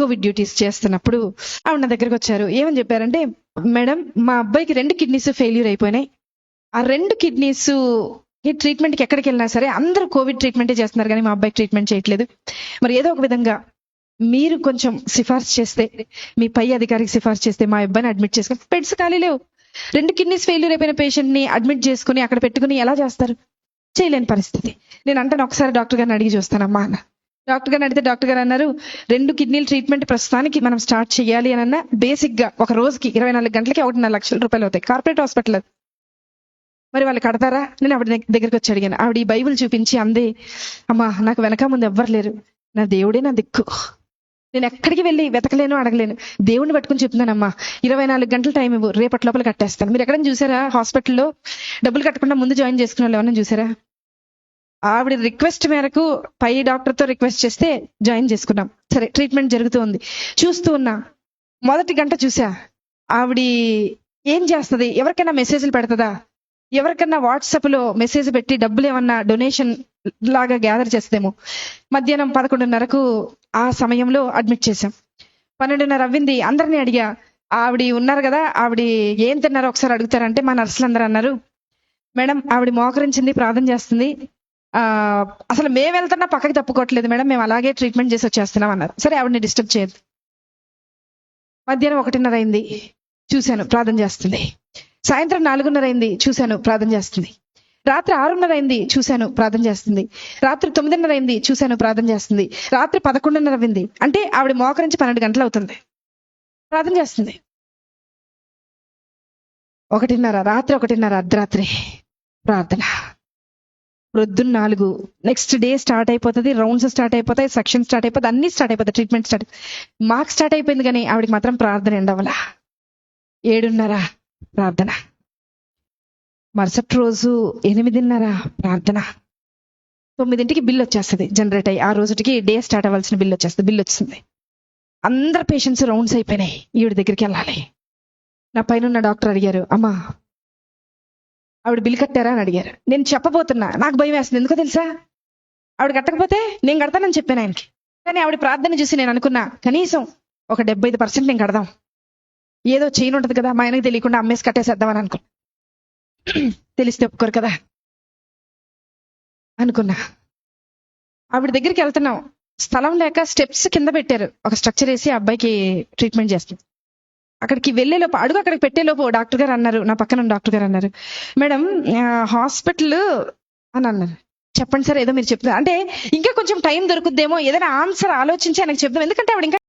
Covid duties చేస్తున్నప్పుడు ఆవిడ నా దగ్గరకు వచ్చారు. ఏమని చెప్పారంటే మేడం మా అబ్బాయికి రెండు కిడ్నీస్ ఫెయిల్యూర్ అయిపోయినాయి. ఆ రెండు కిడ్నీస్ ఈ ట్రీట్మెంట్కి ఎక్కడికి వెళ్ళినా సరే అందరూ కోవిడ్ ట్రీట్మెంటే చేస్తున్నారు కానీ మా అబ్బాయికి ట్రీట్మెంట్ చేయట్లేదు. మరి ఏదో ఒక విధంగా మీరు కొంచెం సిఫార్సు చేస్తే మీ పై అధికారికి సిఫార్సు చేస్తే మా అబ్బాయిని అడ్మిట్ చేసుకుని బెడ్స్ ఖాళీ లేవు. రెండు కిడ్నీస్ ఫెయిల్యూర్ అయిపోయిన పేషెంట్ని అడ్మిట్ చేసుకుని అక్కడ పెట్టుకుని ఎలా చేస్తారు? చేయలేని పరిస్థితి. నేను అంటాను ఒకసారి డాక్టర్ గారిని అడిగి చూస్తానమ్మా అన్న. డాక్టర్ గారు అడిగితే డాక్టర్ గారు అన్నారు రెండు కిడ్నీల ట్రీట్మెంట్ ప్రస్తుతానికి మనం స్టార్ట్ చేయాలి అని అన్న బేసిక్గా ఒక రోజుకి ఇరవై నాలుగు గంటలకి ఒకటిన్నర లక్షల రూపాయలు అవుతాయి. కార్పొరేట్ హాస్పిటల్ అది. మరి వాళ్ళు కడతారా? నేను ఆవిడ దగ్గరికి వచ్చి అడిగాను. ఆవిడ ఈ బైబిల్ చూపించి అందే అమ్మా నాకు వెనక ముందు ఎవ్వరు లేరు. నా దేవుడే నా దిక్కు. నేను ఎక్కడికి వెళ్ళి వెతకలేను అడగలేను. దేవుడిని పట్టుకుని చెప్తున్నానమ్మా. ఇరవై నాలుగు గంటల టైం ఇవ్వు. రేపటి లోపల కట్టేస్తాను. మీరు ఎక్కడైనా చూసారా? హాస్పిటల్లో డబ్బులు కట్టకుండా ముందు జాయిన్ చేసుకున్న వాళ్ళు ఎవరైనా చూసారా? ఆవిడ రిక్వెస్ట్ మేరకు పై డాక్టర్తో రిక్వెస్ట్ చేస్తే జాయిన్ చేసుకున్నాం. సరే ట్రీట్మెంట్ జరుగుతూ ఉంది చూస్తూ ఉన్నా. మొదటి గంట చూసా. ఆవిడ ఏం చేస్తుంది? ఎవరికైనా మెసేజ్లు పెడుతుందా? ఎవరికన్నా వాట్సాప్లో మెసేజ్ పెట్టి డబ్బులు ఏమన్నా డొనేషన్ లాగా గ్యాదర్ చేస్తేమో మధ్యాహ్నం పదకొండున్నరకు ఆ సమయంలో అడ్మిట్ చేశాం. పన్నెండున్నర అవ్వింది. అందరినీ అడిగా. ఆవిడ ఉన్నారు కదా ఆవిడ ఏం తిన్నారో ఒకసారి అడుగుతారంటే మా నర్సులు అందరూ అన్నారు. మేడం ఆవిడ మోకరించింది ప్రార్థన చేస్తుంది. అసలు మేము వెళ్తున్నా పక్కకి తప్పుకోవట్లేదు మేడం. మేము అలాగే ట్రీట్మెంట్ చేసి వచ్చేస్తున్నాం అన్నారు. సరే ఆవిడని డిస్టర్బ్ చేయదు మధ్యాహ్నం ఒకటిన్నర అయింది. చూశాను ప్రార్థన చేస్తుంది. సాయంత్రం నాలుగున్నర అయింది. చూశాను ప్రార్థన చేస్తుంది. రాత్రి ఆరున్నర అయింది. చూశాను ప్రార్థన చేస్తుంది. రాత్రి తొమ్మిదిన్నర అయింది. చూశాను ప్రార్థన చేస్తుంది. రాత్రి పదకొండున్నర అయింది. అంటే ఆవిడ మోకరించి పన్నెండు గంటలు అవుతుంది. ప్రార్థన చేస్తుంది. ఒకటిన్నర రాత్రి ఒకటిన్నర అర్ధరాత్రి ప్రార్థన. ప్రొద్దున్న నాలుగు. నెక్స్ట్ డే స్టార్ట్ అయిపోతుంది రౌండ్స్ స్టార్ట్ అయిపోతాయి సెక్షన్ స్టార్ట్ అయిపోతుంది అన్ని స్టార్ట్ అయిపోతాయి ట్రీట్మెంట్ స్టార్ట్ మాకు స్టార్ట్ అయిపోయింది కానీ ఆవిడకి మాత్రం ప్రార్థన ఎండవల ఏడున్నర ప్రార్థన. మరుసటి రోజు ఎనిమిదిన్నర ప్రార్థన. తొమ్మిదింటికి బిల్ వచ్చేస్తుంది జనరేట్ అయ్యి. ఆ రోజుకి డే స్టార్ట్ అవ్వాల్సిన బిల్ వచ్చేస్తుంది బిల్ వచ్చింది అందరు పేషెంట్స్ రౌండ్స్ అయిపోయినాయి ఈవిడ దగ్గరికి వెళ్ళాలి. నా పైన ఉన్న డాక్టర్ అడిగారు అమ్మా ఆవిడ బిల్ కట్టారా అని అడిగారు. నేను చెప్పబోతున్నా. నాకు భయం వేస్తుంది. ఎందుకో తెలుసా? ఆవిడ కట్టకపోతే నేను కడతానని చెప్పాను ఆయనకి. కానీ ఆవిడ ప్రార్థన చూసి నేను అనుకున్నా కనీసం ఒక డెబ్బై ఐదు పర్సెంట్ నేను కడదాం. ఏదో చేయను ఉంటుంది కదా మా ఆయనకి తెలియకుండా అమ్మేసి కట్టేసేద్దామని అనుకున్నా. తెలిస్తే ఒప్పుకోరు కదా? అనుకున్నా. ఆవిడ దగ్గరికి వెళ్తున్నాం. స్థలం లేక స్టెప్స్ కింద పెట్టారు. ఒక స్ట్రక్చర్ వేసి ఆ అబ్బాయికి ట్రీట్మెంట్ చేస్తుంది. అక్కడికి వెళ్ళేలోపు అడుగు అక్కడికి పెట్టేలోపు డాక్టర్ గారు అన్నారు. నా పక్కన డాక్టర్ గారు అన్నారు. మేడం హాస్పిటల్ అని అన్నారు. చెప్పండి సార్ ఏదో మీరు చెప్తారు అంటే ఇంకా కొంచెం టైం దొరుకుద్దేమో ఏదైనా ఆన్సర్ ఆలోచించి ఆయనకు చెప్దాం. ఎందుకంటే ఆవిడ ఇంకా